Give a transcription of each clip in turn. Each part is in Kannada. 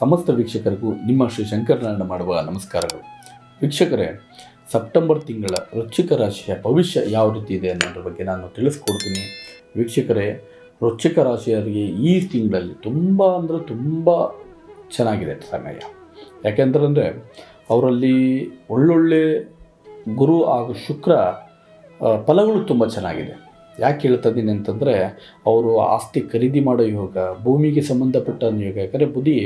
ಸಮಸ್ತ ವೀಕ್ಷಕರಿಗೂ ನಿಮ್ಮ ಶ್ರೀ ಶಂಕರನಾರಾಯಣ ಮಾಡುವ ನಮಸ್ಕಾರಗಳು. ವೀಕ್ಷಕರೇ, ಸೆಪ್ಟೆಂಬರ್ ತಿಂಗಳ ವೃಶ್ಚಿಕ ರಾಶಿಯ ಭವಿಷ್ಯ ಯಾವ ರೀತಿ ಇದೆ ಅನ್ನೋದ್ರ ಬಗ್ಗೆ ನಾನು ತಿಳಿಸ್ಕೊಡ್ತೀನಿ. ವೀಕ್ಷಕರೇ, ವೃಶ್ಚಿಕ ರಾಶಿಯವರಿಗೆ ಈ ತಿಂಗಳಲ್ಲಿ ತುಂಬ ಅಂದರೆ ತುಂಬ ಚೆನ್ನಾಗಿದೆ ಸಮಯ. ಯಾಕೆಂತಂದರೆ ಅವರಲ್ಲಿ ಒಳ್ಳೊಳ್ಳೆ ಗುರು ಹಾಗೂ ಶುಕ್ರ ಫಲಗಳು ತುಂಬ ಚೆನ್ನಾಗಿದೆ. ಯಾಕೆ ಹೇಳ್ತಾ ಇದ್ದೀನಿ ಅಂತಂದರೆ, ಅವರು ಆಸ್ತಿ ಖರೀದಿ ಮಾಡೋ ಯೋಗ, ಭೂಮಿಗೆ ಸಂಬಂಧಪಟ್ಟ ಯೋಗ, ಯಾಕಂದರೆ ಬುದ್ಧಿ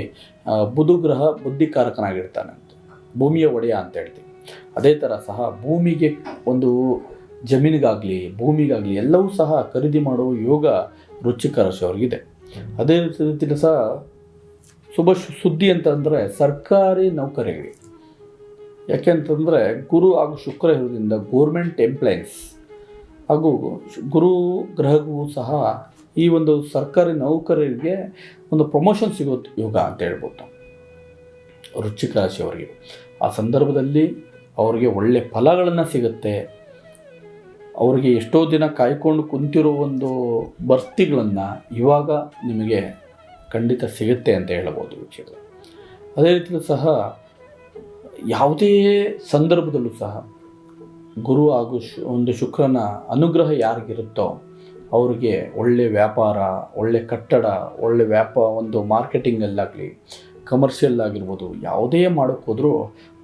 ಬುಧುಗ್ರಹ ಬುಧು ಗ್ರಹ ಬುದ್ಧಿಕಾರಕನಾಗಿರ್ತಾನೆ ಅಂತ. ಭೂಮಿಯ ಒಡೆಯ ಅಂತ ಹೇಳ್ತೀವಿ. ಅದೇ ಥರ ಸಹ ಭೂಮಿಗೆ ಒಂದು ಜಮೀನಿಗಾಗಲಿ, ಭೂಮಿಗಾಗಲಿ ಎಲ್ಲವೂ ಸಹ ಖರೀದಿ ಮಾಡುವ ಯೋಗ ರುಚಿಕರ ರಾಶಿಯವರಿಗಿದೆ ಅದೇ ರೀತಿ ಸಹ ಶುಭ ಸುದ್ದಿ ಅಂತಂದರೆ ಸರ್ಕಾರಿ ನೌಕರಿಗೆ ಯಾಕೆಂತಂದರೆ ಗುರು ಹಾಗೂ ಶುಕ್ರ ಇರೋದ್ರಿಂದ ಗೋರ್ಮೆಂಟ್ ಎಂಪ್ಲಾಯೀಸ್ ಹಾಗೂ ಗುರು ಗ್ರಹಗೂ ಸಹ ಈ ಒಂದು ಸರ್ಕಾರಿ ನೌಕರರಿಗೆ ಒಂದು ಪ್ರಮೋಷನ್ ಸಿಗುತ್ತೆ. ಯೋಗ ಅಂತ ಹೇಳ್ಬೋದು. ವೃಶ್ಚಿಕ ರಾಶಿಯವರಿಗೆ. ಆ ಸಂದರ್ಭದಲ್ಲಿ ಅವರಿಗೆ ಒಳ್ಳೆ ಫಲಗಳನ್ನು ಸಿಗುತ್ತೆ. ಅವರಿಗೆ ಎಷ್ಟೋ ದಿನ ಕಾಯ್ಕೊಂಡು ಕುಂತಿರೋ ಒಂದು ಭರ್ತಿಗಳನ್ನು ಇವಾಗ ನಿಮಗೆ ಖಂಡಿತ ಸಿಗುತ್ತೆ ಅಂತ ಹೇಳ್ಬೋದು ವೀಕ್ಷಕರು ಅದೇ ರೀತಿ ಸಹ ಯಾವುದೇ ಸಂದರ್ಭದಲ್ಲೂ ಸಹ ಗುರು ಹಾಗೂ ಒಂದು ಶುಕ್ರನ ಅನುಗ್ರಹ ಯಾರಿಗಿರುತ್ತೋ ಅವರಿಗೆ ಒಳ್ಳೆ ವ್ಯಾಪಾರ, ಒಳ್ಳೆ ಕಟ್ಟಡ, ಒಳ್ಳೆ ವ್ಯಾಪ, ಒಂದು ಮಾರ್ಕೆಟಿಂಗಲ್ಲಾಗಲಿ ಕಮರ್ಷಿಯಲ್ ಆಗಿರ್ಬೋದು, ಯಾವುದೇ ಮಾಡೋಕ್ಕೆ ಹೋದರೂ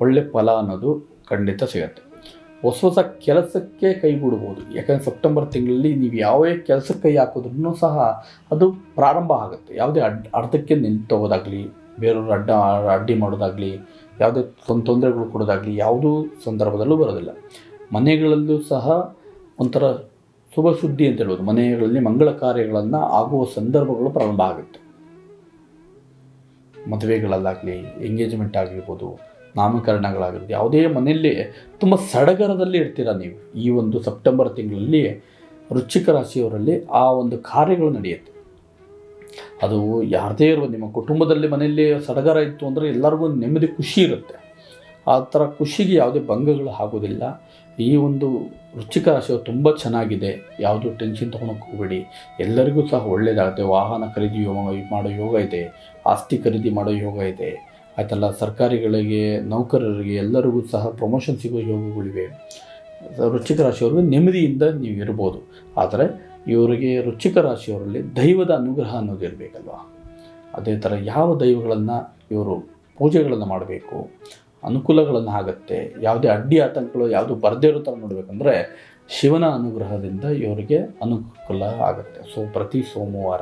ಒಳ್ಳೆ ಫಲ ಅನ್ನೋದು ಖಂಡಿತ ಸಿಗುತ್ತೆ. ಹೊಸ ಹೊಸ ಕೆಲಸಕ್ಕೆ ಕೈ ಬಿಡ್ಬೋದು. ಯಾಕಂದರೆ ಸೆಪ್ಟೆಂಬರ್ ತಿಂಗಳಲ್ಲಿ ನೀವು ಯಾವುದೇ ಕೆಲಸಕ್ಕೆ ಕೈ ಹಾಕಿದ್ರೂ ಸಹ ಅದು ಪ್ರಾರಂಭ ಆಗುತ್ತೆ. ಯಾವುದೇ ಅಡ್, ಅರ್ಧಕ್ಕೆ ನಿಂತೋಗೋದಾಗಲಿ ಬೇರೆಯವ್ರ ಅಡ್ಡ, ಅಡ್ಡಿ ಮಾಡೋದಾಗಲಿ, ಯಾವುದೇ ತೊಂದರೆಗಳು ಕೊಡೋದಾಗಲಿ, ಯಾವುದೂ ಸಂದರ್ಭದಲ್ಲೂ ಬರೋದಿಲ್ಲ. ಮನೆಗಳಲ್ಲೂ ಸಹ ಒಂಥರ ಶುಭ ಸುದ್ದಿ ಅಂತ ಹೇಳ್ಬೋದು. ಮನೆಗಳಲ್ಲಿ ಮಂಗಳ ಕಾರ್ಯಗಳನ್ನು ಆಗುವ ಸಂದರ್ಭಗಳು ಪ್ರಾರಂಭ ಆಗುತ್ತೆ. ಮದುವೆಗಳಲ್ಲಾಗಲಿ ಎಂಗೇಜ್ಮೆಂಟ್ ಆಗಿರ್ಬೋದು, ನಾಮಕರಣಗಳಾಗಿರ್ಬೋದು, ಯಾವುದೇ ಮನೆಯಲ್ಲಿ ತುಂಬ ಸಡಗರದಲ್ಲಿ ಇರ್ತೀರ ನೀವು. ಈ ಒಂದು ಸೆಪ್ಟೆಂಬರ್ ತಿಂಗಳಲ್ಲಿ ವೃಶ್ಚಿಕ ರಾಶಿಯವರಲ್ಲಿ ಆ ಒಂದು ಕಾರ್ಯಗಳು ನಡೆಯುತ್ತೆ. ಅದು ಯಾರದೇ ಇರುವ ನಿಮ್ಮ ಕುಟುಂಬದಲ್ಲಿ ಮನೆಯಲ್ಲಿ ಸಡಗರ ಇತ್ತು ಅಂದರೆ ಎಲ್ಲರಿಗೂ ನೆಮ್ಮದಿ, ಖುಷಿ ಇರುತ್ತೆ. ಆ ಥರ ಖುಷಿಗೆ ಯಾವುದೇ ಭಂಗಗಳು ಆಗೋದಿಲ್ಲ. ಈ ಒಂದು ವೃಶ್ಚಿಕ ರಾಶಿಯು ತುಂಬ ಚೆನ್ನಾಗಿದೆ. ಯಾವುದು ಟೆನ್ಷನ್ ತೊಗೊಳಕ್ಕೆ ಹೋಗಬೇಡಿ. ಎಲ್ಲರಿಗೂ ಸಹ ಒಳ್ಳೆಯದಾಗುತ್ತೆ ವಾಹನ ಖರೀದಿ ಯೋಗ ಮಾಡೋ ಯೋಗ ಇದೆ. ಆಸ್ತಿ ಖರೀದಿ ಮಾಡೋ ಯೋಗ ಇದೆ. ಆಯ್ತಲ್ಲ? ಸರ್ಕಾರಿಗಳಿಗೆ, ನೌಕರರಿಗೆ ಎಲ್ಲರಿಗೂ ಸಹ ಪ್ರಮೋಷನ್ ಸಿಗೋ ಯೋಗಗಳಿವೆ. ರುಚಿಕ ರಾಶಿಯವ್ರಿಗೆ ನೆಮ್ಮದಿಯಿಂದ ನೀವು ಇರ್ಬೋದು. ಆದರೆ ಇವರಿಗೆ ರುಚಿಕ ರಾಶಿಯವರಲ್ಲಿ ದೈವದ ಅನುಗ್ರಹ ಅನ್ನೋದು ಇರಬೇಕಲ್ವ? ಅದೇ ಥರ ಯಾವ ದೈವಗಳನ್ನು ಇವರು ಪೂಜೆಗಳನ್ನು ಮಾಡಬೇಕು ಅನುಕೂಲಗಳನ್ನು ಆಗುತ್ತೆ. ಯಾವುದೇ ಅಡ್ಡಿ ಆತಂಕಗಳು, ಯಾವುದು ಬರದೇ ಇರೋ ನೋಡಬೇಕಂದ್ರೆ ಶಿವನ ಅನುಗ್ರಹದಿಂದ ಇವರಿಗೆ ಅನುಕೂಲ ಆಗುತ್ತೆ. ಸೊ, ಪ್ರತಿ ಸೋಮವಾರ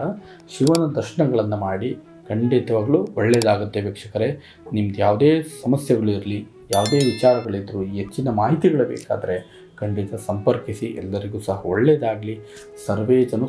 ಶಿವನ ದರ್ಶನಗಳನ್ನು ಮಾಡಿ ಖಂಡಿತವಾಗಲೂ ಒಳ್ಳೆಯದಾಗುತ್ತೆ ವೀಕ್ಷಕರೇ. ನಿಮ್ದು ಯಾವುದೇ ಸಮಸ್ಯೆಗಳು ಇರಲಿ, ಯಾವುದೇ ವಿಚಾರಗಳಿದ್ದರೂ ಹೆಚ್ಚಿನ ಮಾಹಿತಿಗಳು ಬೇಕಾದರೆ ಖಂಡಿತ ಸಂಪರ್ಕಿಸಿ. ಎಲ್ಲರಿಗೂ ಸಹ ಒಳ್ಳೆಯದಾಗಲಿ ಸರ್ವೇ ಜನ